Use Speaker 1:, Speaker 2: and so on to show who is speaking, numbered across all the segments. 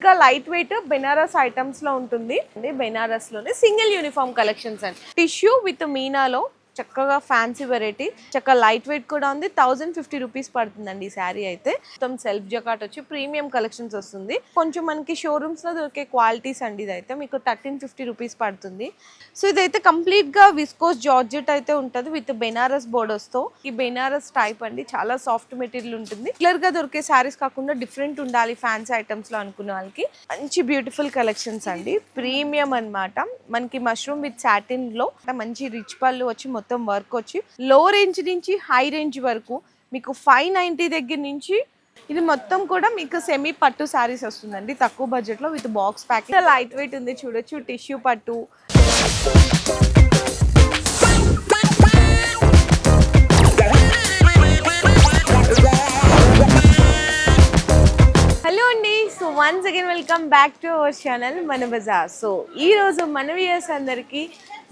Speaker 1: ఇంకా light weight Banaras ఐటమ్స్లో ఉంటుంది. బెనారస్లోనే single uniform collections and. Tissue with మీనాలో చక్కగా ఫ్యాన్సీ వెరైటీ చక్కగా లైట్ వెయిట్ కూడా ఉంది. థౌజండ్ ఫిఫ్టీ రూపీస్ పడుతుందండి ఈ శారీ అయితే. మొత్తం సెల్ఫ్ జకాట్ వచ్చి ప్రీమియం కలెక్షన్స్ వస్తుంది. కొంచెం మనకి షోరూమ్స్లో దొరికే క్వాలిటీస్ అండి ఇదైతే. మీకు థర్టీన్ ఫిఫ్టీ రూపీస్ పడుతుంది. సో ఇదైతే కంప్లీట్గా విస్కోస్ జార్జెట్ అయితే ఉంటుంది విత్ బెనారస్ బోర్డర్స్తో. ఈ బెనారస్ టైప్ అండి. చాలా సాఫ్ట్ మెటీరియల్ ఉంటుంది. క్లియర్గా దొరికే శారీస్ కాకుండా డిఫరెంట్ ఉండాలి ఫ్యాన్సీ ఐటమ్స్లో అనుకున్న వాళ్ళకి. మంచి బ్యూటిఫుల్ కలెక్షన్స్ అండి. ప్రీమియం అన్నమాట. మనకి మష్రూమ్ విత్ సాటిన్లో. మంచి రిచ్ పళ్ళు వచ్చి మొత్తం మొత్తం వర్క్ వచ్చి లో రేంజ్ నుంచి హై రేంజ్ వరకు మీకు ఫైవ్ నైంటీ దగ్గర నుంచి ఇది మొత్తం కూడా మీకు సెమీ పట్టు శారీస్ వస్తుందండి. తక్కువ బడ్జెట్లో with box packing light weight ఉంది చూడొచ్చు టిష్యూ పట్టు. Once again welcome back to our channel మన బజార్ సో ఈరోజు మన వ్యూయర్స్ అందరికీ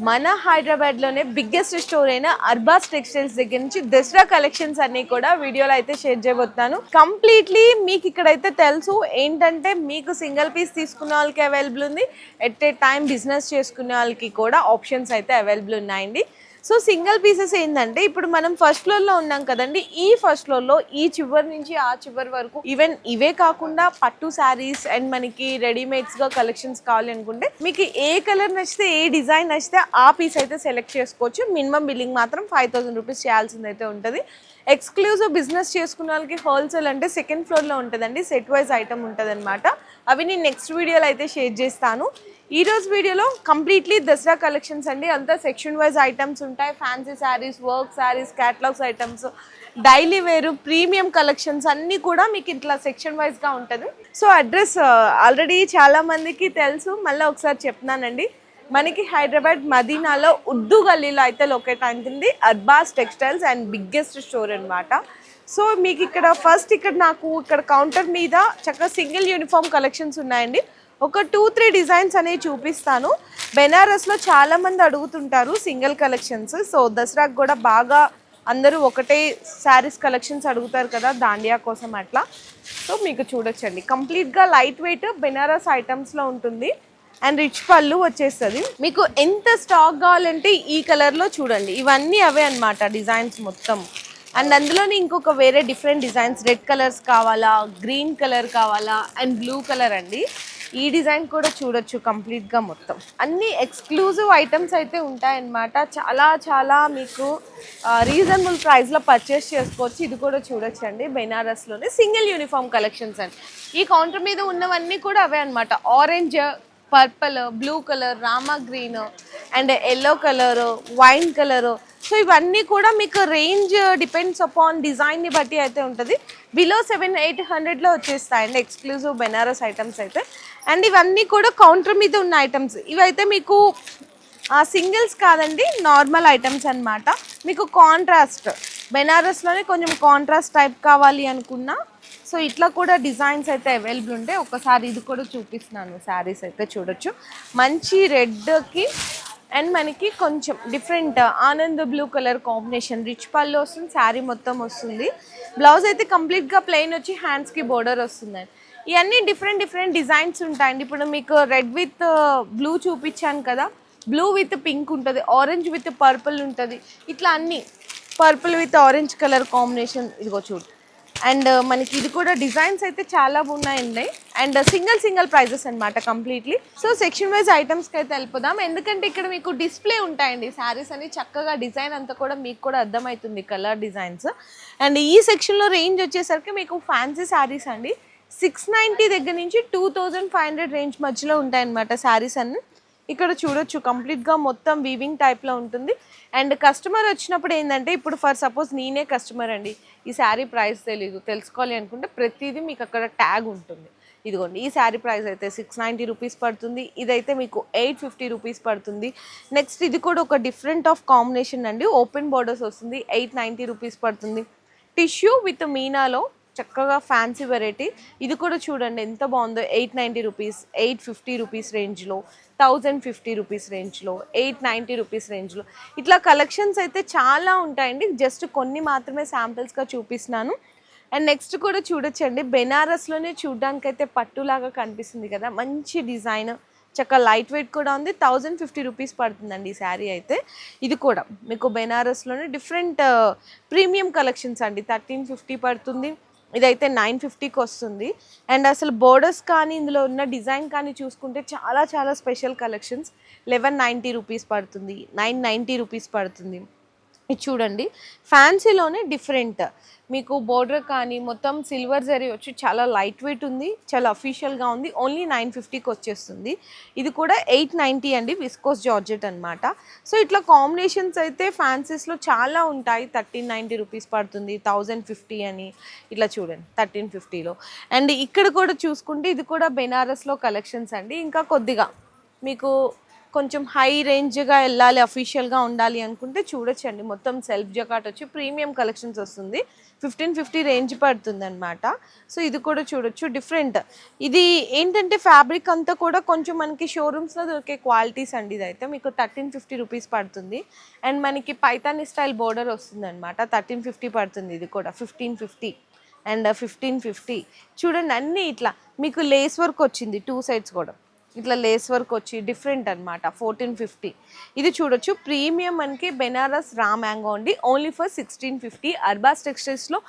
Speaker 1: మన హైదరాబాద్లోనే బిగ్గెస్ట్ స్టోర్ అయిన అర్బాస్ టెక్స్టైల్స్ దగ్గర నుంచి దసరా కలెక్షన్స్ అన్ని కూడా వీడియోలో అయితే షేర్ చేయబోతున్నాను. కంప్లీట్లీ మీకు ఇక్కడైతే తెలుసు ఏంటంటే మీకు సింగిల్ పీస్ తీసుకున్న వాళ్ళకి అవైలబుల్ ఉంది. ఎట్ ఏ టైం బిజినెస్ చేసుకునే వాళ్ళకి కూడా ఆప్షన్స్ అయితే అవైలబుల్ ఉన్నాయండి. సో సింగిల్ పీసెస్ ఏంటంటే ఇప్పుడు మనం ఫస్ట్ ఫ్లోర్లో ఉన్నాం కదండి ఈ ఫస్ట్ ఫ్లోర్లో ఈ చివరి నుంచి ఆ చివరి వరకు ఈవెన్ ఇవే కాకుండా పట్టు శారీస్ అండ్ మనకి రెడీమేడ్స్గా కలెక్షన్స్ కావాలి అనుకుంటే మీకు ఏ కలర్ నచ్చితే ఏ డిజైన్ నచ్చితే ఆ పీస్ అయితే సెలెక్ట్ చేసుకోవచ్చు. మినిమం బిల్లింగ్ మాత్రం ఫైవ్ థౌసండ్ రూపీస్ చేయాల్సింది అయితే ఉంటుంది. ఎక్స్క్లూజివ్ బిజినెస్ చేసుకున్న వాళ్ళకి హోల్సేల్ అంటే సెకండ్ ఫ్లోర్లో ఉంటుందండి సెట్ వైజ్ ఐటమ్ ఉంటుంది అనమాట అవి నేను నెక్స్ట్ వీడియోలో అయితే షేర్ చేస్తాను. ఈరోజు వీడియోలో కంప్లీట్లీ దసరా కలెక్షన్స్ అండి. అంతా సెక్షన్ వైజ్ ఐటమ్స్ ఉంటాయి. Fancy saris work saris catalogues items daily వేరు ప్రీమియం కలెక్షన్స్ అన్నీ కూడా మీకు ఇట్లా సెక్షన్ వైజ్గా ఉంటుంది. సో అడ్రస్ ఆల్రెడీ చాలామందికి తెలుసు. మళ్ళీ ఒకసారి చెప్తున్నానండి. మనకి హైదరాబాద్ మదీనాలో ఉర్దూ గల్లీలో అయితే లొకేట్ అవుతుంది. Arbaz textiles and biggest store అన్నమాట. సో మీకు ఇక్కడ ఫస్ట్ ఇక్కడ నాకు ఇక్కడ కౌంటర్ మీద చక్కగా సింగిల్ యూనిఫామ్ కలెక్షన్స్ ఉన్నాయండి. ఒక టూ త్రీ డిజైన్స్ అనేవి చూపిస్తాను. బెనారస్లో చాలామంది అడుగుతుంటారు సింగిల్ కలెక్షన్స్ సో దసరాకు కూడా బాగా అందరూ ఒకటే శారీస్ కలెక్షన్స్ అడుగుతారు కదా దాండియా కోసం అట్లా. సో మీకు చూడొచ్చండి. కంప్లీట్గా లైట్ వెయిట్ బెనారస్ ఐటమ్స్లో ఉంటుంది. అండ్ రిచ్ పళ్ళు వచ్చేస్తుంది. మీకు ఎంత స్టాక్ కావాలంటే ఈ కలర్లో చూడండి. ఇవన్నీ అవే అనమాట డిజైన్స్ మొత్తం. అండ్ అందులోనే ఇంకొక వేరే డిఫరెంట్ డిజైన్స్ రెడ్ కలర్స్ కావాలా గ్రీన్ కలర్ కావాలా అండ్ బ్లూ కలర్ అండి. ఈ డిజైన్ కూడా చూడొచ్చు కంప్లీట్గా మొత్తం. అన్ని ఎక్స్క్లూజివ్ ఐటమ్స్ అయితే ఉంటాయన్నమాట. చాలా చాలా మీకు రీజనబుల్ ప్రైస్లో పర్చేస్ చేసుకోవచ్చు. ఇది కూడా చూడొచ్చండి బెనారస్లోనే సింగిల్ యూనిఫామ్ కలెక్షన్స్ అండి. ఈ కౌంటర్ మీద ఉన్నవన్నీ కూడా అవే అనమాట orange purple blue colour Rama green and yellow colour wine colour. So ఇవన్నీ కూడా మీకు రేంజ్ డిపెండ్స్ అపాన్ డిజైన్ని బట్టి అయితే ఉంటుంది. బిలో సెవెన్ ఎయిట్ హండ్రెడ్లో వచ్చేస్తాయండి ఎక్స్క్లూజివ్ బెనారస్ ఐటమ్స్ అయితే. అండ్ ఇవన్నీ కూడా కౌంటర్ మీద ఉన్న ఐటమ్స్ ఇవైతే మీకు సింగిల్స్ కాదండి నార్మల్ ఐటమ్స్ అన్నమాట. మీకు కాంట్రాస్ట్ బెనారస్లోనే కొంచెం కాంట్రాస్ట్ టైప్ కావాలి అనుకున్నా సో ఇట్లా కూడా డిజైన్స్ అయితే అవైలబుల్ ఉంటాయి ఒకసారి ఇది కూడా చూపిస్తున్నాను శారీస్ అయితే చూడొచ్చు. మంచి రెడ్కి అండ్ మనకి కొంచెం different and blue colour combination rich పళ్ళు వస్తుంది శారీ మొత్తం వస్తుంది. బ్లౌజ్ అయితే కంప్లీట్గా ప్లెయిన్ వచ్చి హ్యాండ్స్కి బోర్డర్ వస్తుంది. ఇవన్నీ డిఫరెంట్ డిఫరెంట్ డిజైన్స్ ఉంటాయండి. ఇప్పుడు మీకు రెడ్ విత్ బ్లూ చూపించాను కదా బ్లూ విత్ పింక్ ఉంటుంది ఆరెంజ్ విత్ పర్పుల్ ఉంటుంది. ఇట్లా అన్నీ. Purple with orange colour combination ఇదిగో చూడు. అండ్ uh, మనకి ఇది కూడా డిజైన్స్ అయితే చాలా ఉన్నాయండి. అండ్ సింగిల్ సింగిల్ ప్రైజెస్ అన్నమాట కంప్లీట్లీ సో సెక్షన్ వైజ్ ఐటమ్స్కి అయితే వెళ్ళిపోదాం. ఎందుకంటే ఇక్కడ మీకు డిస్ప్లే ఉంటాయండి. శారీస్ అని చక్కగా డిజైన్ అంతా కూడా మీకు కూడా అర్థమవుతుంది కలర్ డిజైన్స్ అండ్ ఈ సెక్షన్లో రేంజ్ వచ్చేసరికి మీకు ఫ్యాన్సీ శారీస్ అండి. సిక్స్ నైంటీ దగ్గర నుంచి two thousand five hundred range మధ్యలో ఉంటాయన్నమాట శారీస్ అన్ని. ఇక్కడ చూడొచ్చు కంప్లీట్గా మొత్తం వీవింగ్ టైప్లో ఉంటుంది. అండ్ కస్టమర్ వచ్చినప్పుడు ఏంటంటే ఇప్పుడు ఫర్ సపోజ్ నేనే కస్టమర్ అండి. ఈ శారీ ప్రైస్ తెలీదు తెలుసుకోవాలి అనుకుంటే ప్రతిదీ మీకు అక్కడ ట్యాగ్ ఉంటుంది. ఇదిగోండి ఈ శారీ ప్రైస్ అయితే సిక్స్ నైంటీ రూపీస్ పడుతుంది. ఇదైతే మీకు ఎయిట్ ఫిఫ్టీ రూపీస్ పడుతుంది. నెక్స్ట్ ఇది కూడా ఒక డిఫరెంట్ ఆఫ్ కాంబినేషన్ అండి. ఓపెన్ బార్డర్స్ వస్తుంది ఎయిట్ నైంటీ రూపీస్ పడుతుంది. టిష్యూ విత్ మీనాలో చక్కగా ఫ్యాన్సీ వెరైటీ ఇది కూడా చూడండి ఎంత బాగుందో. Eight ninety rupees eight fifty rupees రేంజ్లో థౌజండ్ ఫిఫ్టీ రూపీస్ రేంజ్లో ఎయిట్ నైంటీ రూపీస్ రేంజ్లో ఇట్లా కలెక్షన్స్ అయితే చాలా ఉంటాయండి. జస్ట్ కొన్ని మాత్రమే శాంపిల్స్గా చూపిస్తున్నాను. అండ్ నెక్స్ట్ కూడా చూడొచ్చండి. బెనారస్లోనే చూడడానికి అయితే పట్టులాగా కనిపిస్తుంది కదా. మంచి డిజైన్ చక్కగా లైట్ వెయిట్ కూడా ఉంది. థౌజండ్ ఫిఫ్టీ రూపీస్ పడుతుందండి ఈ శారీ అయితే. ఇది కూడా మీకు బెనారస్లోనే డిఫరెంట్ ప్రీమియం కలెక్షన్స్ అండి. థర్టీన్ ఫిఫ్టీ పడుతుంది. ఇదైతే నైన్ ఫిఫ్టీకి వస్తుంది. అండ్ అసలు బోర్డర్స్ కానీ ఇందులో ఉన్న డిజైన్ కానీ చూసుకుంటే చాలా చాలా special collections. Eleven ninety rupees పడుతుంది. నైన్ నైంటీ రూపీస్ పడుతుంది. ఇది చూడండి. ఫ్యాన్సీలోనే డిఫరెంట్. మీకు బోర్డర్ కానీ మొత్తం సిల్వర్ జరీ వచ్చి చాలా లైట్ వెయిట్ ఉంది చాలా అఫీషియల్గా ఉంది. ఓన్లీ నైన్ ఫిఫ్టీకి వచ్చేస్తుంది. ఇది కూడా ఎయిట్ నైంటీ అండి విస్కోస్ జార్జెట్ అనమాట సో ఇట్లా కాంబినేషన్స్ అయితే ఫ్యాన్సీస్లో చాలా ఉంటాయి. థర్టీన్ నైంటీ రూపీస్ పడుతుంది థౌజండ్ ఫిఫ్టీ అని. ఇట్లా చూడండి థర్టీన్ ఫిఫ్టీలో అండ్ ఇక్కడ కూడా చూసుకుంటే ఇది కూడా బెనారస్లో కలెక్షన్స్ అండి. ఇంకా కొద్దిగా మీకు కొంచెం హై రేంజ్గా వెళ్ళాలి అఫీషియల్గా ఉండాలి అనుకుంటే చూడొచ్చండి. మొత్తం సెల్ఫ్ జకాట్ వచ్చి ప్రీమియం కలెక్షన్స్ వస్తుంది. ఫిఫ్టీన్ ఫిఫ్టీ రేంజ్ పడుతుంది అనమాట సో ఇది కూడా చూడొచ్చు. డిఫరెంట్ ఇది ఏంటంటే ఫ్యాబ్రిక్ అంతా కూడా కొంచెం మనకి షోరూమ్స్లో దొరికే క్వాలిటీస్ అండి ఇదైతే. మీకు థర్టీన్ ఫిఫ్టీ రూపీస్ పడుతుంది. అండ్ మనకి పైతాని స్టైల్ బోర్డర్ వస్తుంది అనమాట థర్టీన్ ఫిఫ్టీ పడుతుంది ఇది కూడా. Fifteen fifty and fifteen fifty చూడండి అన్నీ ఇట్లా. మీకు లేస్ వర్క్ వచ్చింది. టూ సైడ్స్ కూడా. ఇట్లా లేస్ వర్క్ వచ్చి డిఫరెంట్ అనమాట ఫోర్టీన్ ఫిఫ్టీ ఇది చూడొచ్చు. ప్రీమియం మనకి బెనారస్ రా మ్యాంగో అండి. Only for sixteen fifty Arbaz టెక్స్టైల్స్లో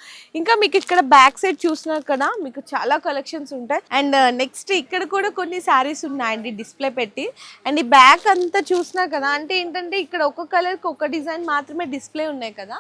Speaker 1: ఇంకా మీకు ఇక్కడ బ్యాక్ సైడ్ చూసినా కదా మీకు చాలా కలెక్షన్స్ ఉంటాయి. అండ్ నెక్స్ట్ uh, ఇక్కడ కూడా కొన్ని శారీస్ ఉన్నాయండి డిస్ప్లే పెట్టి. అండ్ ఈ బ్యాక్ అంతా చూసినా కదా అంటే ఏంటంటే ఇక్కడ ఒక కలర్కి ఒక డిజైన్ మాత్రమే డిస్ప్లే ఉన్నాయి కదా.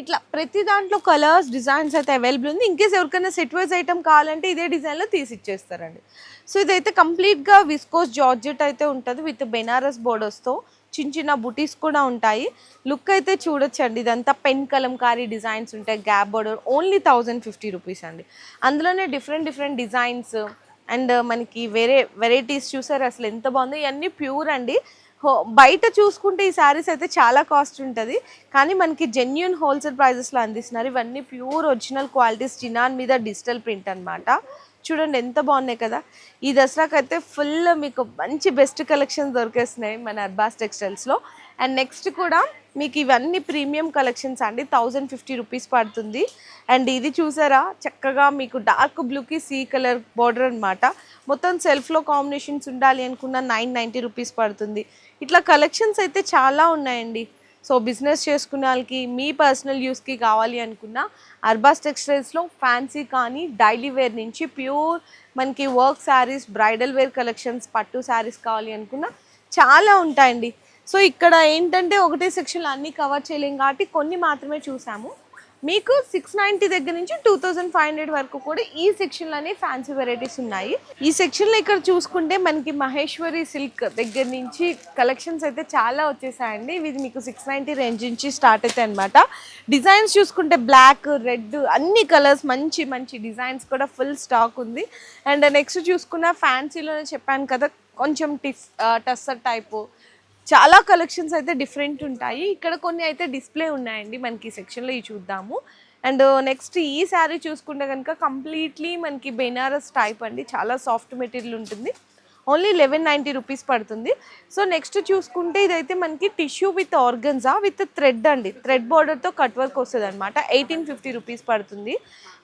Speaker 1: ఇట్లా ప్రతి దాంట్లో కలర్స్ డిజైన్స్ అయితే అవైలబుల్ ఉంది. ఇన్కేస్ ఎవరికైనా సెట్ వైజ్ ఐటమ్ కావాలంటే ఇదే డిజైన్లో తీసి ఇచ్చేస్తారండి. సో ఇదైతే కంప్లీట్గా విస్కోస్ జార్జెట్ అయితే ఉంటుంది విత్ బెనారస్ బోర్డర్స్తో. చిన్న చిన్న బుటీస్ కూడా ఉంటాయి. లుక్ అయితే చూడొచ్చండి. ఇదంతా పెన్ కలంకారీ డిజైన్స్ ఉంటాయి. Gap border only thousand fifty rupees అండి. అందులోనే డిఫరెంట్ డిఫరెంట్ డిజైన్స్ అండ్ మనకి వేరే వెరైటీస్ చూసారు? అసలు ఎంత బాగుందో. ఇవన్నీ ప్యూర్ అండి. హో- బయట చూసుకుంటే ఈ శారీస్ అయితే చాలా కాస్ట్ ఉంటుంది. కానీ మనకి జెన్యున్ హోల్సేల్ ప్రైజెస్లో అందిస్తున్నారు. ఇవన్నీ ప్యూర్ ఒరిజినల్ క్వాలిటీస్ జినాన్ మీద డిజిటల్ ప్రింట్ అనమాట చూడండి ఎంత బాగున్నాయి కదా. ఈ దసరాకి అయితే ఫుల్ మీకు మంచి బెస్ట్ కలెక్షన్స్ దొరికేస్తున్నాయి మన అర్బాస్ టెక్స్టైల్స్లో. అండ్ నెక్స్ట్ కూడా మీకు ఇవన్నీ ప్రీమియం కలెక్షన్స్ అండి. థౌజండ్ ఫిఫ్టీ రూపీస్ పడుతుంది. అండ్ ఇది చూసారా? చక్కగా మీకు డార్క్ బ్లూకి సీ కలర్ బార్డర్ అన్నమాట. మొత్తం సెల్ఫ్లో కాంబినేషన్స్ ఉండాలి అనుకున్న నైన్ నైంటీ రూపీస్ పడుతుంది. ఇట్లా కలెక్షన్స్ అయితే చాలా ఉన్నాయండి. సో బిజినెస్ చేసుకునే వాళ్ళకి మీ పర్సనల్ యూస్కి కావాలి అనుకున్న అర్బాస్ టెక్స్టైల్స్లో ఫ్యాన్సీ కానీ డైలీ వేర్ నుంచి ప్యూర్ మనకి work saris bridal wear collections పట్టు శారీస్ కావాలి అనుకున్న చాలా ఉంటాయండి. సో ఇక్కడ ఏంటంటే ఒకటే సెక్షన్లో అన్నీ కవర్ చేయలేం కాబట్టి కొన్ని మాత్రమే చూసాము. మీకు సిక్స్ నైంటీ దగ్గర నుంచి టూ థౌజండ్ ఫైవ్ హండ్రెడ్ వరకు కూడా ఈ సెక్షన్లోనే ఫ్యాన్సీ వెరైటీస్ ఉన్నాయి. ఈ సెక్షన్లో ఇక్కడ చూసుకుంటే మనకి మహేశ్వరి సిల్క్ దగ్గర నుంచి కలెక్షన్స్ అయితే చాలా వచ్చేసాయండి. ఇవి మీకు సిక్స్ నైంటీ రేంజ్ నుంచి స్టార్ట్ అవుతాయి అనమాట డిజైన్స్ చూసుకుంటే బ్లాక్ రెడ్ అన్ని కలర్స్ మంచి మంచి డిజైన్స్ కూడా ఫుల్ స్టాక్ ఉంది. అండ్ నెక్స్ట్ చూసుకున్న ఫ్యాన్సీలోనే చెప్పాను కదా కొంచెం టిఫ్ టస్సర్ టైపు చాలా కలెక్షన్స్ అయితే డిఫరెంట్ ఉంటాయి. ఇక్కడ కొన్ని అయితే డిస్ప్లే ఉన్నాయండి మనకి ఈ సెక్షన్లో ఇవి చూద్దాము. అండ్ నెక్స్ట్ ఈ శారీ చూసుకుంటే కనుక కంప్లీట్లీ మనకి బెనారస్ టైప్ అండి. చాలా సాఫ్ట్ మెటీరియల్ ఉంటుంది. ఓన్లీ లెవెన్ నైంటీ రూపీస్ పడుతుంది. సో నెక్స్ట్ చూసుకుంటే ఇదైతే మనకి tissue with organza with thread అండి. థ్రెడ్ బార్డర్తో కట్ వర్క్ వస్తుంది అనమాట ఎయిటీన్ ఫిఫ్టీ రూపీస్ పడుతుంది.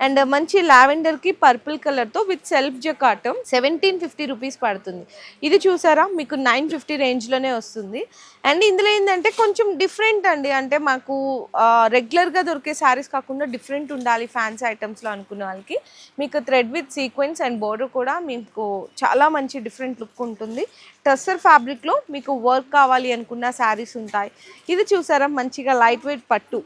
Speaker 1: అండ్ మంచి లావెండర్కి పర్పుల్ కలర్తో విత్ సెల్ఫ్ జకాటం సెవెంటీన్ ఫిఫ్టీ రూపీస్ పడుతుంది. ఇది చూసారా? మీకు నైన్ ఫిఫ్టీ రేంజ్లోనే వస్తుంది. అండ్ ఇందులో ఏంటంటే కొంచెం డిఫరెంట్ అండి. అంటే మాకు రెగ్యులర్గా దొరికే శారీస్ కాకుండా డిఫరెంట్ ఉండాలి ఫ్యాన్సీ ఐటమ్స్లో అనుకున్న వాళ్ళకి. మీకు thread with sequence and border కూడా మీకు చాలా మంచి డిఫరెంట్ లుక్ ఉంటుంది. టస్సర్ ఫ్యాబ్రిక్లో మీకు వర్క్ కావాలి అనుకున్న శారీస్ ఉంటాయి. ఇది చూసారా? మంచిగా లైట్ వెయిట్ పట్టు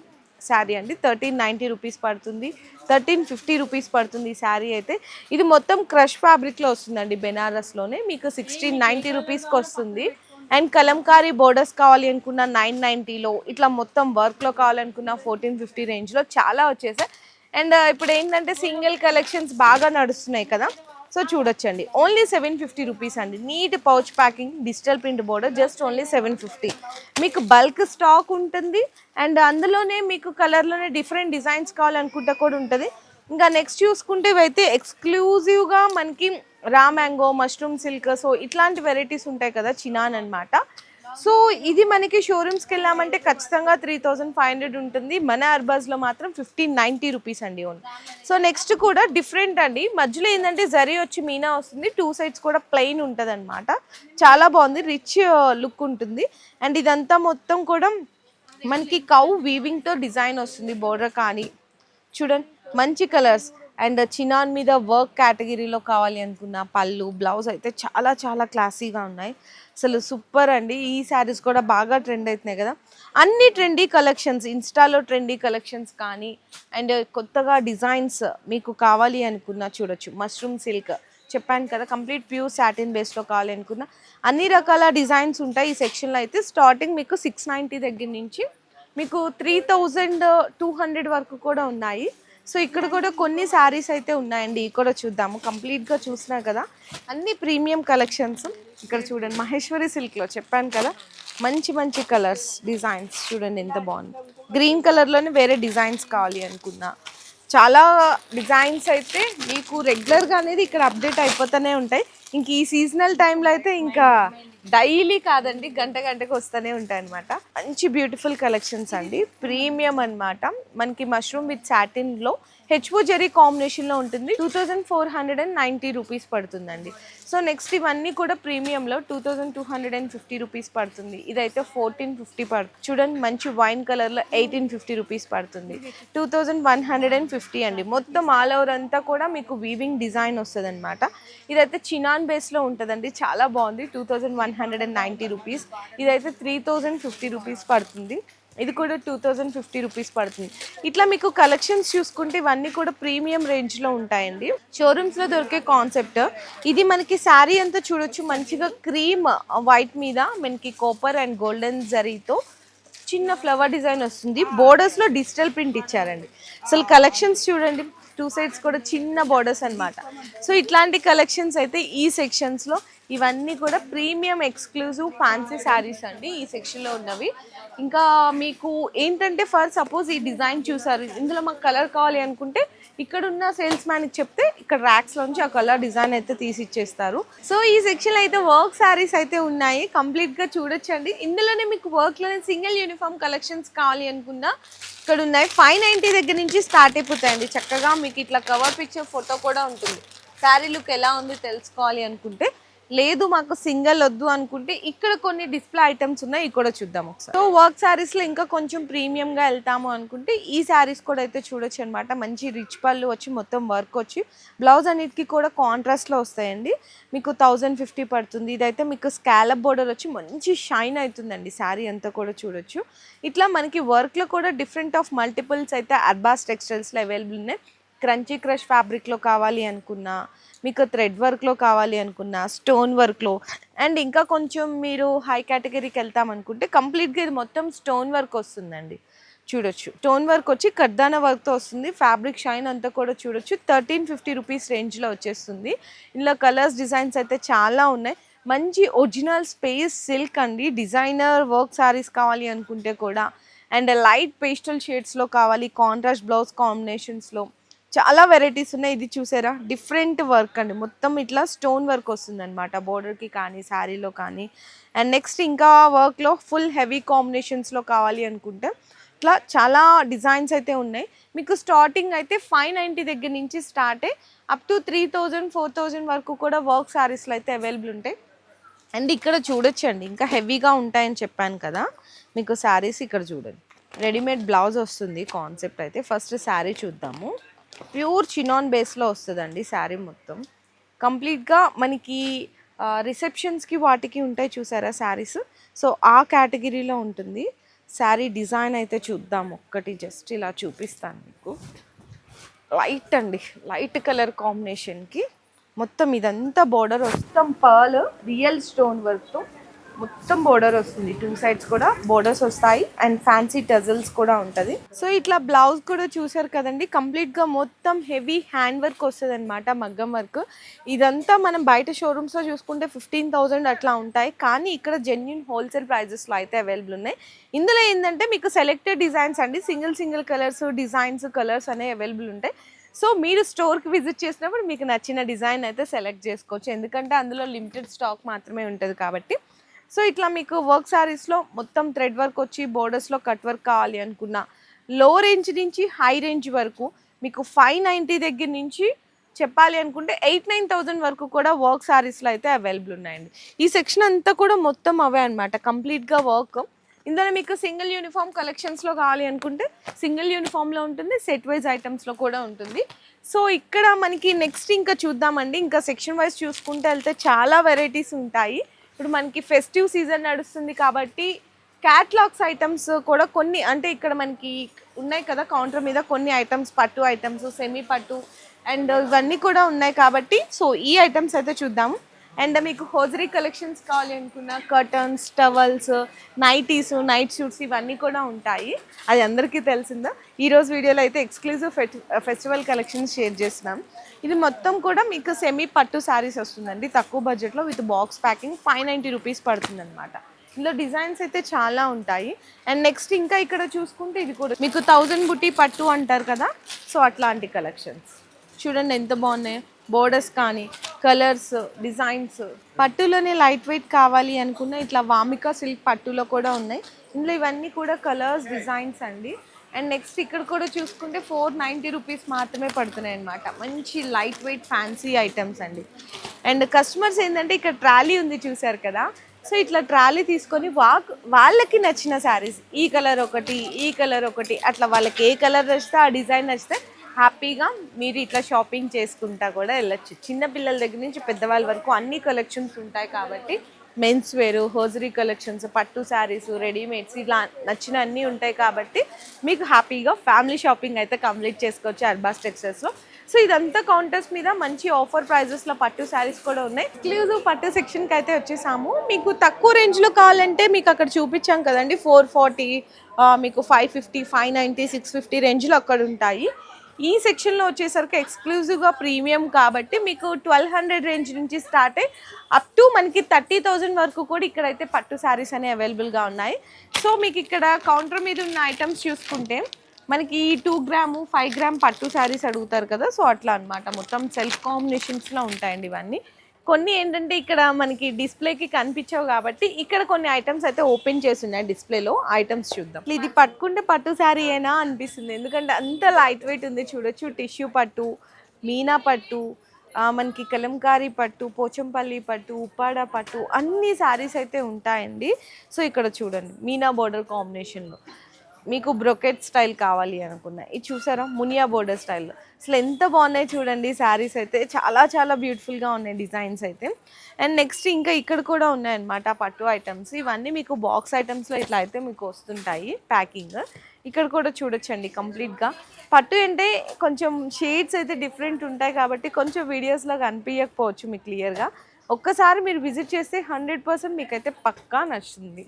Speaker 1: శారీ అండి. థర్టీన్ నైంటీ రూపీస్ పడుతుంది. థర్టీన్ ఫిఫ్టీ రూపీస్ పడుతుంది ఈ శారీ అయితే. ఇది మొత్తం క్రష్ ఫ్యాబ్రిక్లో వస్తుందండి బెనారస్లోనే మీకు సిక్స్టీన్ నైంటీ రూపీస్కి వస్తుంది. అండ్ కలంకారీ బోర్డర్స్ కావాలి అనుకున్న నైన్ నైంటీలో ఇట్లా మొత్తం వర్క్లో కావాలనుకున్న ఫోర్టీన్ ఫిఫ్టీ రేంజ్లో చాలా వచ్చేసాయి. అండ్ ఇప్పుడు ఏంటంటే సింగిల్ కలెక్షన్స్ బాగా నడుస్తున్నాయి కదా. సో చూడొచ్చండి. ఓన్లీ సెవెన్ ఫిఫ్టీ రూపీస్ అండి. Neat pouch packing digital print border just only seven fifty మీకు బల్క్ స్టాక్ ఉంటుంది అండ్ అందులోనే మీకు కలర్లోనే డిఫరెంట్ డిజైన్స్ కావాలనుకుంటే కూడా ఉంటుంది. ఇంకా నెక్స్ట్ చూసుకుంటే ఇవైతే ఎక్స్క్లూజివ్గా మనకి raw mango mushroom silk so ఇట్లాంటి వెరైటీస్ ఉంటాయి కదా చినాన్ అనమాట సో ఇది మనకి షోరూమ్స్కి వెళ్ళామంటే ఖచ్చితంగా త్రీ థౌజండ్ ఫైవ్ హండ్రెడ్ ఉంటుంది. మన అర్బాజ్లో మాత్రం ఫిఫ్టీన్ నైంటీ రూపీస్ అండి ఓన్ సో నెక్స్ట్ కూడా డిఫరెంట్ అండి. మధ్యలో ఏంటంటే జరీ వచ్చి మీనా వస్తుంది. టూ సైడ్స్ కూడా ప్లెయిన్ ఉంటుంది అనమాట చాలా బాగుంది. రిచ్ లుక్ uh, ఉంటుంది. అండ్ ఇదంతా మొత్తం కూడా మనకి కౌ వీవింగ్తో డిజైన్ వస్తుంది. బోర్డర్ కానీ చూడండి మంచి కలర్స్ అండ్ చినాన్ మీద వర్క్ కేటగిరీలో కావాలి అనుకున్న పళ్ళు బ్లౌజ్ అయితే చాలా చాలా క్లాసీగా ఉన్నాయి. అసలు సూపర్ అండి. ఈ శారీస్ కూడా బాగా ట్రెండ్ అవుతున్నాయి కదా. అన్ని ట్రెండీ కలెక్షన్స్ ఇన్స్టాలో ట్రెండీ కలెక్షన్స్ కానీ అండ్ కొత్తగా డిజైన్స్ మీకు కావాలి అనుకున్నా చూడొచ్చు. మష్రూమ్ సిల్క్ చెప్పాను కదా కంప్లీట్ ప్యూర్ సాటిన్ బేస్లో కావాలి అనుకున్నా. అన్ని రకాల డిజైన్స్ ఉంటాయి. ఈ సెక్షన్లో అయితే స్టార్టింగ్ మీకు సిక్స్ నైంటీ దగ్గర నుంచి మీకు త్రీ థౌజండ్ టూ హండ్రెడ్ వరకు కూడా ఉన్నాయి. సో ఇక్కడ కూడా కొన్ని శారీస్ అయితే ఉన్నాయండి. ఇవి కూడా చూద్దాము. కంప్లీట్గా చూసినా కదా అన్ని ప్రీమియం కలెక్షన్స్. ఇక్కడ చూడండి మహేశ్వరి సిల్క్లో చెప్పాను కదా మంచి మంచి కలర్స్ డిజైన్స్ చూడండి ఎంత బాగుంది. గ్రీన్ కలర్లోనే వేరే డిజైన్స్ కావాలి అనుకున్నా. చాలా డిజైన్స్ అయితే మీకు రెగ్యులర్గా అనేది ఇక్కడ అప్డేట్ అయిపోతూనే ఉంటాయి. ఇంక ఈ సీజనల్ టైంలో అయితే ఇంకా డైలీ కాదండి గంట గంటకు వస్తూనే ఉంటాయి అనమాట మంచి బ్యూటిఫుల్ కలెక్షన్స్ అండి. ప్రీమియం అన్నమాట. మనకి మష్రూమ్ విత్ సాటిన్లో హెచ్ఓ జెరీ కాంబినేషన్లో ఉంటుంది. Two thousand four hundred and ninety rupees పడుతుందండి. సో నెక్స్ట్ ఇవన్నీ కూడా ప్రీమియంలో two thousand two hundred and fifty rupees పడుతుంది. ఇదైతే ఫోర్టీన్ ఫిఫ్టీ పడుతుంది చూడండి మంచి వైన్ కలర్లో ఎయిటీన్ ఫిఫ్టీ రూపీస్ పడుతుంది. Two thousand one hundred and fifty అండి. మొత్తం ఆల్ ఓవర్ అంతా కూడా మీకు వీవింగ్ డిజైన్ వస్తుంది అనమాట ఇదైతే చినాన్ బేస్లో ఉంటుందండి. చాలా బాగుంది. Two thousand one hundred and ninety rupees ఇదైతే త్రీ థౌజండ్ ఫిఫ్టీ రూపీస్ పడుతుంది. ఇది కూడా టూ థౌజండ్ ఫిఫ్టీ రూపీస్ పడుతుంది. ఇట్లా మీకు కలెక్షన్స్ చూసుకుంటే ఇవన్నీ కూడా ప్రీమియం రేంజ్లో ఉంటాయండి. షోరూమ్స్లో దొరికే కాన్సెప్ట్ ఇది మనకి శారీ అంతా చూడొచ్చు. మంచిగా క్రీమ్ వైట్ uh, మీద మనకి కోపర్ అండ్ గోల్డెన్ జరీతో చిన్న ఫ్లవర్ డిజైన్ వస్తుంది. బోర్డర్స్లో డిజిటల్ ప్రింట్ ఇచ్చారండి. అసలు కలెక్షన్స్ చూడండి. టూ సైడ్స్ కూడా చిన్న బోర్డర్స్ అన్నమాట. సో ఇట్లాంటి కలెక్షన్స్ అయితే ఈ సెక్షన్స్లో ఇవన్నీ కూడా ప్రీమియం ఎక్స్క్లూజివ్ ఫ్యాన్సీ శారీస్ అండి ఈ సెక్షన్లో ఉన్నవి. ఇంకా మీకు ఏంటంటే ఫర్ సపోజ్ ఈ డిజైన్ చూసారు ఇందులో మాకు కలర్ కావాలి అనుకుంటే ఇక్కడ ఉన్న సేల్స్ మ్యాన్కి చెప్తే ఇక్కడ ర్యాక్స్లోంచి ఆ కలర్ డిజైన్ అయితే తీసి ఇచ్చేస్తారు. సో ఈ సెక్షన్లో అయితే వర్క్ శారీస్ అయితే ఉన్నాయి. కంప్లీట్గా చూడొచ్చండి. ఇందులోనే మీకు వర్క్లోనే సింగిల్ యూనిఫామ్ కలెక్షన్స్ కావాలి అనుకున్నా ఇక్కడ ఉన్నాయి. ఫైవ్ నైంటీ దగ్గర నుంచి స్టార్ట్ అయిపోతాయండి. చక్కగా మీకు ఇట్లా కవర్ పిక్చర్ ఫోటో కూడా ఉంటుంది. శారీ లుక్ ఎలా ఉంది తెలుసుకోవాలి అనుకుంటే లేదు మాకు సింగిల్ వద్దు అనుకుంటే ఇక్కడ కొన్ని డిస్ప్లే ఐటమ్స్ ఉన్నాయి కూడా చూద్దాం ఒకసారి. సో వర్క్ శారీస్లో ఇంకా కొంచెం ప్రీమియంగా వెళ్తాము అనుకుంటే ఈ శారీస్ కూడా అయితే చూడొచ్చు అనమాట మంచి రిచ్ పళ్ళు వచ్చి మొత్తం వర్క్ వచ్చి. బ్లౌజ్ అన్నిటికీ కూడా కాంట్రాస్ట్లో వస్తాయండి. మీకు థౌజండ్ ఫిఫ్టీ పడుతుంది. ఇదైతే మీకు స్కాలప్ బోర్డర్ వచ్చి మంచి షైన్ అవుతుందండి. శారీ అంతా కూడా చూడొచ్చు. ఇట్లా మనకి వర్క్లో కూడా డిఫరెంట్ ఆఫ్ మల్టిపుల్స్ అయితే అర్బాస్ టెక్స్టైల్స్లో అవైలబుల్ ఉన్నాయి. క్రంచీ క్రష్ ఫ్యాబ్రిక్లో కావాలి అనుకున్నా మీకు థ్రెడ్ వర్క్లో కావాలి అనుకున్నా స్టోన్ వర్క్లో అండ్ ఇంకా కొంచెం మీరు హై కేటగిరీకి వెళ్తాం అనుకుంటే కంప్లీట్గా ఇది మొత్తం స్టోన్ వర్క్ వస్తుందండి. చూడొచ్చు. స్టోన్ వర్క్ వచ్చి కర్దానా వర్క్తో వస్తుంది. ఫ్యాబ్రిక్ షైన్ అంతా కూడా చూడొచ్చు. థర్టీన్ ఫిఫ్టీ రూపీస్ రేంజ్లో వచ్చేస్తుంది. ఇందులో కలర్స్ డిజైన్స్ అయితే చాలా ఉన్నాయి. మంచి ఒరిజినల్ స్పేస్ సిల్క్ అండి. డిజైనర్ వర్క్ శారీస్ కావాలి అనుకుంటే కూడా. అండ్ లైట్ పేస్టల్ షేడ్స్లో కావాలి. కాంట్రాస్ట్ బ్లౌజ్ కాంబినేషన్స్లో చాలా వెరైటీస్ ఉన్నాయి. ఇది చూసారా? డిఫరెంట్ వర్క్ అండి. మొత్తం ఇట్లా స్టోన్ వర్క్ వస్తుంది అనమాట బోర్డర్కి కానీ శారీలో కానీ. అండ్ నెక్స్ట్ ఇంకా వర్క్లో ఫుల్ హెవీ కాంబినేషన్స్లో కావాలి అనుకుంటే ఇట్లా చాలా డిజైన్స్ అయితే ఉన్నాయి. మీకు స్టార్టింగ్ అయితే ఫైవ్ నైంటీ దగ్గర నుంచి స్టార్ట్ అయ్యి up to three thousand four thousand వరకు కూడా వర్క్ శారీస్లో అయితే అవైలబుల్ ఉంటాయి. అండ్ ఇక్కడ చూడొచ్చండి. ఇంకా హెవీగా ఉంటాయని చెప్పాను కదా. మీకు శారీస్ ఇక్కడ చూడండి. రెడీమేడ్ బ్లౌజ్ వస్తుంది కాన్సెప్ట్ అయితే. ఫస్ట్ శారీ చూద్దాము. ప్యూర్ చినాన్ బేస్లో వస్తుందండి శారీ మొత్తం. కంప్లీట్గా మనకి రిసెప్షన్స్కి వాటికి ఉంటాయి చూసారా శారీస్? సో ఆ కేటగిరీలో ఉంటుంది. శారీ డిజైన్ అయితే చూద్దాం ఒక్కటి జస్ట్ ఇలా చూపిస్తాను మీకు. లైట్ అండి లైట్ కలర్ కాంబినేషన్కి. మొత్తం ఇదంతా బోర్డర్ మొత్తం పర్ల్ రియల్ స్టోన్ వర్క్తో మొత్తం బోర్డర్ వస్తుంది. టూ సైడ్స్ కూడా బోర్డర్స్ వస్తాయి. అండ్ ఫ్యాన్సీ టజల్స్ కూడా ఉంటుంది. సో ఇట్లా బ్లౌజ్ కూడా చూసారు కదండి. కంప్లీట్గా మొత్తం హెవీ హ్యాండ్ వర్క్ వస్తుంది అనమాట మగ్గం వర్క్ ఇదంతా మనం బయట షోరూమ్స్లో చూసుకుంటే ఫిఫ్టీన్ థౌసండ్ అట్లా ఉంటాయి. కానీ ఇక్కడ జెన్యున్ హోల్సేల్ ప్రైజెస్లో అయితే అవైలబుల్ ఉన్నాయి. ఇందులో ఏంటంటే మీకు సెలెక్టెడ్ డిజైన్స్ అండి. Single single colours designs colours అనేవి అవైలబుల్ ఉంటాయి. సో మీరు స్టోర్కి విజిట్ చేసినప్పుడు మీకు నచ్చిన డిజైన్ అయితే సెలెక్ట్ చేసుకోవచ్చు. ఎందుకంటే అందులో లిమిటెడ్ స్టాక్ మాత్రమే ఉంటుంది కాబట్టి. సో ఇట్లా మీకు వర్క్ శారీస్లో మొత్తం థ్రెడ్ వర్క్ వచ్చి బోర్డర్స్లో కట్ వర్క్ కావాలి అనుకున్న లో రేంజ్ నుంచి హై రేంజ్ వరకు మీకు ఫైవ్ నైంటీ దగ్గర నుంచి చెప్పాలి అనుకుంటే ఎయిట్ నైన్ థౌజండ్ వరకు కూడా వర్క్ శారీస్లో అయితే అవైలబుల్ ఉన్నాయండి. ఈ సెక్షన్ అంతా కూడా మొత్తం అవే అనమాట కంప్లీట్గా వర్క్ ఇందులో మీకు సింగిల్ యూనిఫామ్ కలెక్షన్స్లో కావాలి అనుకుంటే సింగిల్ యూనిఫామ్లో ఉంటుంది సెట్ వైజ్ ఐటమ్స్లో కూడా ఉంటుంది. సో ఇక్కడ మనకి నెక్స్ట్ ఇంకా చూద్దామండి. ఇంకా సెక్షన్ వైజ్ చూసుకుంటే వెళ్తే చాలా వెరైటీస్ ఉంటాయి. ఇప్పుడు మనకి ఫెస్టివ్ సీజన్ నడుస్తుంది కాబట్టి క్యాట్లాగ్స్ ఐటమ్స్ కూడా కొన్ని అంటే ఇక్కడ మనకి ఉన్నాయి కదా కౌంటర్ మీద కొన్ని ఐటమ్స్ పట్టు ఐటమ్స్ సెమీ పట్టు అండ్ ఇవన్నీ కూడా ఉన్నాయి కాబట్టి సో ఈ ఐటమ్స్ అయితే చూద్దాము. అండ్ మీకు హోజరీ కలెక్షన్స్ కావాలి అనుకున్న curtains towels nighties night suits ఇవన్నీ కూడా ఉంటాయి. అది అందరికీ తెలిసిందా? ఈరోజు వీడియోలో అయితే ఎక్స్క్లూజివ్ ఫెస్టివల్ కలెక్షన్స్ షేర్ చేస్తున్నాం. ఇది మొత్తం కూడా మీకు సెమీ పట్టు శారీస్ వస్తుందండి. తక్కువ బడ్జెట్లో with box packing five ninety rupees పడుతుంది అనమాట ఇందులో డిజైన్స్ అయితే చాలా ఉంటాయి. అండ్ నెక్స్ట్ ఇంకా ఇక్కడ చూసుకుంటే ఇది కూడా మీకు థౌజండ్ బుట్టి పట్టు అంటారు కదా? సో అట్లాంటి కలెక్షన్స్ చూడండి ఎంత బాగున్నాయి. బోర్డర్స్ కానీ కలర్స్ డిజైన్స్ పట్టులోనే లైట్ వెయిట్ కావాలి అనుకున్న ఇట్లా వామిక సిల్క్ పట్టులో కూడా ఉన్నాయి. ఇందులో ఇవన్నీ కూడా కలర్స్ డిజైన్స్ అండి. అండ్ నెక్స్ట్ ఇక్కడ కూడా చూసుకుంటే ఫోర్ నైంటీ రూపీస్ మాత్రమే పడుతున్నాయి అనమాట మంచి లైట్ వెయిట్ ఫ్యాన్సీ ఐటమ్స్ అండి. అండ్ కస్టమర్స్ ఏంటంటే ఇక్కడ ట్రాలీ ఉంది చూసారు కదా? సో ఇట్లా ట్రాలీ తీసుకొని వాక్ వాళ్ళకి నచ్చిన శారీస్ ఈ కలర్ ఒకటి ఈ కలర్ ఒకటి అట్లా వాళ్ళకి ఏ కలర్ నచ్చితే ఆ డిజైన్ నచ్చితే హ్యాపీగా మీరు ఇట్లా షాపింగ్ చేసుకుంటా కూడా వెళ్ళచ్చు. చిన్న పిల్లల దగ్గర నుంచి పెద్దవాళ్ళ వరకు అన్ని కలెక్షన్స్ ఉంటాయి కాబట్టి మెన్స్ వేరు హోజరీ కలెక్షన్స్ పట్టు శారీస్ రెడీమేడ్స్ ఇలా నచ్చిన అన్నీ ఉంటాయి కాబట్టి మీకు హ్యాపీగా ఫ్యామిలీ షాపింగ్ అయితే కంప్లీట్ చేసుకోవచ్చు అర్బాస్ టెక్స్టైల్స్లో. సో ఇదంతా కౌంటర్స్ మీద మంచి ఆఫర్ ప్రైజెస్లో పట్టు శారీస్ కూడా ఉన్నాయి. ఎక్స్క్లూజివ్ పట్టు సెక్షన్కి అయితే వచ్చేసాము. మీకు తక్కువ రేంజ్లో కావాలంటే మీకు అక్కడ చూపించాం కదండి ఫోర్ ఫార్టీ మీకు five fifty five ninety six fifty రేంజ్లో అక్కడ ఉంటాయి. ఈ సెక్షన్లో వచ్చేసరికి ఎక్స్క్లూజివ్గా ప్రీమియం కాబట్టి మీకు ట్వెల్వ్ హండ్రెడ్ రేంజ్ నుంచి స్టార్ట్ అయ్యి అప్ టు మనకి థర్టీ థౌజండ్ వరకు కూడా ఇక్కడైతే పట్టు శారీస్ అనేవి అవైలబుల్గా ఉన్నాయి. సో మీకు ఇక్కడ కౌంటర్ మీద ఉన్న ఐటమ్స్ చూసుకుంటే మనకి టూ గ్రాము ఫైవ్ గ్రామ్ పట్టు శారీస్ అడుగుతారు కదా సో అట్లా అనమాట మొత్తం సెల్ఫ్ కాంబినేషన్స్లో ఉంటాయండి ఇవన్నీ. కొన్ని ఏంటంటే ఇక్కడ మనకి డిస్ప్లేకి కనిపించవు కాబట్టి ఇక్కడ కొన్ని ఐటమ్స్ అయితే ఓపెన్ చేసి ఉన్నాయి డిస్ప్లేలో ఐటమ్స్ చూద్దాం. ఇది పట్టుకుంటే పట్టు శారీ అయినా అనిపిస్తుంది. ఎందుకంటే అంత లైట్ వెయిట్ ఉంది. చూడొచ్చు టిష్యూ పట్టు మీనా పట్టు మనకి కలంకారీ పట్టు పోచంపల్లి పట్టు ఉప్పాడ పట్టు అన్ని శారీస్ అయితే ఉంటాయండి. సో ఇక్కడ చూడండి. మీనా బోర్డర్ కాంబినేషన్లో మీకు బ్రొకెట్ స్టైల్ కావాలి అనుకున్నా. ఇది చూసారా? మునియా బోర్డర్ స్టైల్లో అసలు ఎంత బాగున్నాయి చూడండి శారీస్ అయితే. చాలా చాలా బ్యూటిఫుల్గా ఉన్నాయి డిజైన్స్ అయితే. అండ్ నెక్స్ట్ ఇంకా ఇక్కడ కూడా ఉన్నాయన్నమాట పట్టు ఐటమ్స్ ఇవన్నీ మీకు బాక్స్ ఐటమ్స్లో ఇట్లా అయితే మీకు వస్తుంటాయి ప్యాకింగ్ ఇక్కడ కూడా చూడొచ్చండి కంప్లీట్గా పట్టు అంటే కొంచెం షేడ్స్ అయితే డిఫరెంట్ ఉంటాయి కాబట్టి కొంచెం వీడియోస్లో కనిపించకపోవచ్చు మీకు క్లియర్గా ఒక్కసారి మీరు విజిట్ చేస్తే హండ్రెడ్ పర్సెంట్ మీకైతే పక్కా నచ్చుతుంది.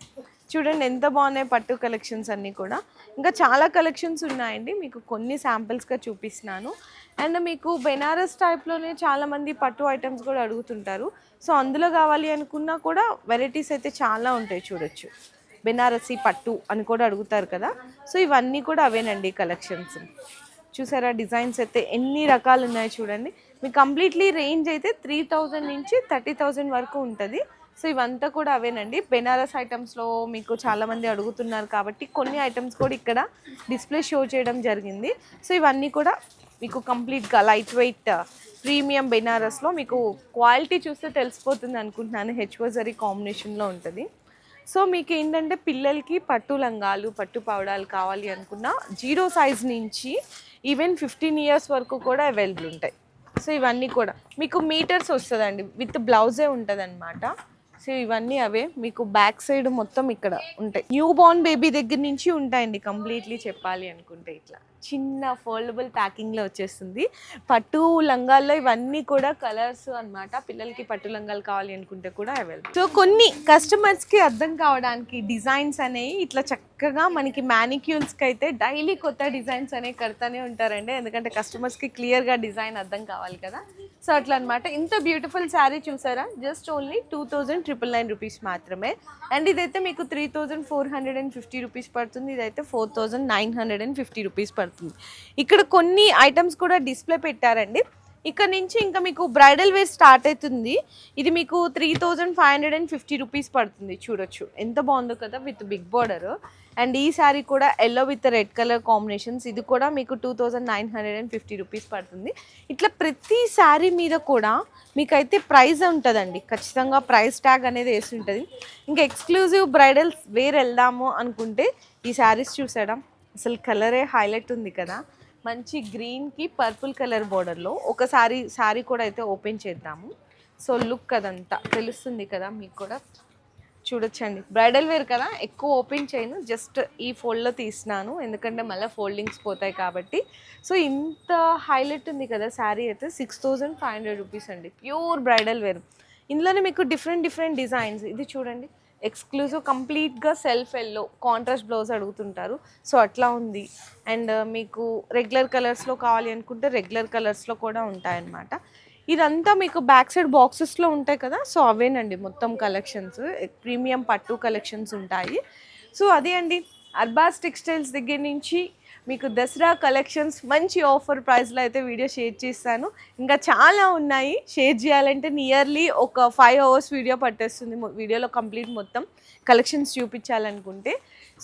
Speaker 1: చూడండి ఎంత బాగున్నాయి పట్టు కలెక్షన్స్ అన్నీ కూడా. ఇంకా చాలా కలెక్షన్స్ ఉన్నాయండి. మీకు కొన్ని శాంపిల్స్గా చూపిస్తున్నాను. అండ్ మీకు బెనారస్ టైప్లోనే చాలామంది పట్టు ఐటమ్స్ కూడా అడుగుతుంటారు. సో అందులో కావాలి అనుకున్నా కూడా వెరైటీస్ అయితే చాలా ఉంటాయి చూడొచ్చు. బెనారసి పట్టు అని కూడా అడుగుతారు కదా. సో ఇవన్నీ కూడా అవేనండి కలెక్షన్స్. చూసారా? డిజైన్స్ అయితే ఎన్ని రకాలు ఉన్నాయి చూడండి. మీకు కంప్లీట్లీ రేంజ్ అయితే త్రీ థౌజండ్ నుంచి థర్టీ థౌజండ్ వరకు ఉంటుంది. సో ఇవంతా కూడా అవేనండి. బెనారస్ ఐటమ్స్లో మీకు చాలామంది అడుగుతున్నారు కాబట్టి కొన్ని ఐటమ్స్ కూడా ఇక్కడ డిస్ప్లే షో చేయడం జరిగింది. సో ఇవన్నీ కూడా మీకు కంప్లీట్గా లైట్ వెయిట్ ప్రీమియం బెనారస్లో మీకు క్వాలిటీ చూస్తే తెలిసిపోతుంది అనుకుంటున్నాను. హెచ్వజరీ కాంబినేషన్లో ఉంటుంది. సో మీకు ఏంటంటే పిల్లలకి పట్టు లంగాలు పట్టు పవడాలు కావాలి అనుకున్న జీరో సైజ్ నుంచి ఈవెన్ ఫిఫ్టీన్ ఇయర్స్ వరకు కూడా అవైలబుల్ ఉంటాయి. సో ఇవన్నీ కూడా. మీకు మీటర్స్ వస్తుందండి. విత్ బ్లౌజే ఉంటుంది అనమాట సో ఇవన్నీ అవే. మీకు బ్యాక్ సైడ్ మొత్తం ఇక్కడ ఉంటాయి. న్యూ బోర్న్ బేబీ దగ్గర నుంచి ఉంటాయండి కంప్లీట్లీ చెప్పాలి అనుకుంటే ఇట్లా. చిన్న ఫోల్డబుల్ ప్యాకింగ్లో వచ్చేస్తుంది. పట్టు లంగాల్లో ఇవన్నీ కూడా కలర్స్ అన్నమాట. పిల్లలకి పట్టు లంగాలు కావాలి అనుకుంటే కూడా అవైలబుల్ సో కొన్ని కస్టమర్స్కి అర్థం కావడానికి డిజైన్స్ అనేవి ఇట్లా చక్కగా మనకి మ్యానిక్యూల్స్కి అయితే డైలీ కొత్త డిజైన్స్ అనేవి కడతానే ఉంటారండి. ఎందుకంటే కస్టమర్స్కి క్లియర్గా డిజైన్ అర్థం కావాలి కదా. సో అట్లా అనమాట ఇంత బ్యూటిఫుల్ శారీ చూసారా? Just only two thousand triple nine rupees మాత్రమే. అండ్ ఇదైతే మీకు three thousand four hundred and fifty rupees పడుతుంది. ఇదైతే four thousand nine hundred and fifty rupees పడుతుంది. ఇక్కడ కొన్ని ఐటమ్స్ కూడా డిస్ప్లే పెట్టారండి. ఇక్కడ నుంచి ఇంకా మీకు బ్రైడల్ వేర్ స్టార్ట్ అవుతుంది. ఇది మీకు three thousand five hundred and fifty rupees పడుతుంది. చూడొచ్చు. ఎంత బాగుందో కదా విత్ బిగ్ బార్డర్ అండ్ ఈ శారీ కూడా yellow with red colour combinations ఇది కూడా మీకు two thousand nine hundred and fifty rupees పడుతుంది. ఇట్లా ప్రతి శారీ మీద కూడా మీకైతే ప్రైస్ ఉంటుందండి. ఖచ్చితంగా ప్రైస్ ట్యాగ్ అనేది వేసి ఉంటుంది. ఇంకా ఎక్స్క్లూజివ్ బ్రైడల్స్ వేర్ వెళ్దాము అనుకుంటే ఈ శారీస్ చూసాడా అసలు కలరే హైలైట్ ఉంది కదా. మంచి గ్రీన్కి పర్పుల్ కలర్ బోర్డర్లో ఒక సారీ శారీ కూడా అయితే ఓపెన్ చేద్దాము. సో లుక్ అదంతా తెలుస్తుంది కదా మీకు కూడా. చూడొచ్చండి. బ్రైడల్ వేర్ కదా ఎక్కువ ఓపెన్ చేయను. జస్ట్ ఈ ఫోల్డ్లో తీసినాను. ఎందుకంటే మళ్ళీ ఫోల్డింగ్స్ పోతాయి కాబట్టి. సో ఇంత హైలైట్ ఉంది కదా శారీ అయితే six thousand five hundred rupees అండి. ప్యూర్ బ్రైడల్ వేర్ ఇందులోనే మీకు డిఫరెంట్ డిఫరెంట్ డిజైన్స్ ఇది చూడండి. ఎక్స్క్లూజివ్ కంప్లీట్గా సెల్ఫ్ ఎల్లో కాంట్రాస్ట్ బ్లౌజ్ అడుగుతుంటారు. సో అట్లా ఉంది. అండ్ uh, మీకు రెగ్యులర్ కలర్స్లో కావాలి అనుకుంటే రెగ్యులర్ కలర్స్లో కూడా ఉంటాయన్నమాట. ఇదంతా మీకు బ్యాక్ సైడ్ బాక్సెస్లో ఉంటాయి కదా సో అవేనండి మొత్తం కలెక్షన్స్ ప్రీమియం పట్టు కలెక్షన్స్ ఉంటాయి. సో అదే అండి అర్బాస్ టెక్స్టైల్స్ దగ్గర నుంచి మీకు దసరా కలెక్షన్స్ మంచి ఆఫర్ ప్రైస్లో అయితే వీడియో షేర్ చేస్తాను. ఇంకా చాలా ఉన్నాయి. షేర్ చేయాలంటే నియర్లీ ఒక ఫైవ్ అవర్స్ వీడియో పట్టేస్తుంది. వీడియోలో కంప్లీట్ మొత్తం కలెక్షన్స్ చూపించాలనుకుంటే.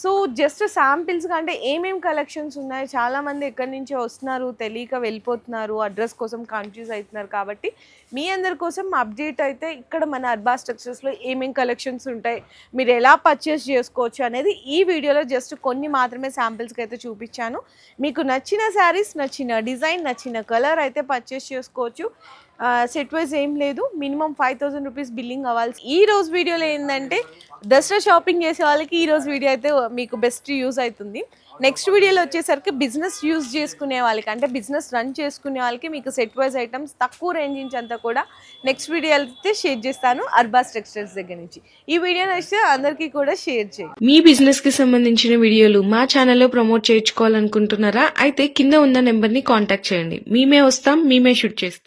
Speaker 1: సో జస్ట్ శాంపిల్స్ అంటే ఏమేం కలెక్షన్స్ ఉన్నాయి? చాలామంది ఎక్కడి నుంచో వస్తున్నారు తెలియక వెళ్ళిపోతున్నారు అడ్రస్ కోసం కన్ఫ్యూజ్ అవుతున్నారు కాబట్టి మీ అందరి కోసం అప్డేట్ అయితే ఇక్కడ మన అర్బా స్ట్రక్చర్స్లో ఏమేమి కలెక్షన్స్ ఉంటాయి? మీరు ఎలా పర్చేస్ చేసుకోవచ్చు అనేది ఈ వీడియోలో జస్ట్ కొన్ని మాత్రమే శాంపిల్స్కి అయితే చూపించాను. మీకు నచ్చిన శారీస్ నచ్చిన డిజైన్ నచ్చిన కలర్ అయితే పర్చేస్ చేసుకోవచ్చు. సెట్ వైజ్ ఏం లేదు. Minimum five thousand rupees billing అవ్వాల్సి ఈ రోజు వీడియోలో ఏంటంటే దసరా షాపింగ్ చేసే వాళ్ళకి ఈ రోజు వీడియో అయితే మీకు బెస్ట్ యూజ్ అవుతుంది నెక్స్ట్ వీడియోలో వచ్చేసరికి బిజినెస్ యూజ్ చేసుకునే వాళ్ళకి అంటే బిజినెస్ రన్ చేసుకునే వాళ్ళకి మీకు సెట్ వైజ్ ఐటమ్స్ తక్కువ రేంజ్ నుంచి అంతా కూడా నెక్స్ట్ వీడియో అయితే షేర్ చేస్తాను అర్బాస్ టెక్స్టైల్స్ దగ్గర నుంచి. ఈ వీడియో నచ్చితే అందరికీ కూడా షేర్ చేయండి.
Speaker 2: మీ బిజినెస్కి సంబంధించిన వీడియోలు మా ఛానల్లో ప్రమోట్ చేయించుకోవాలనుకుంటున్నారా? అయితే కింద ఉన్న నెంబర్ని కాంటాక్ట్ చేయండి. మేమే వస్తాం మేమే షూట్ చేస్తాం.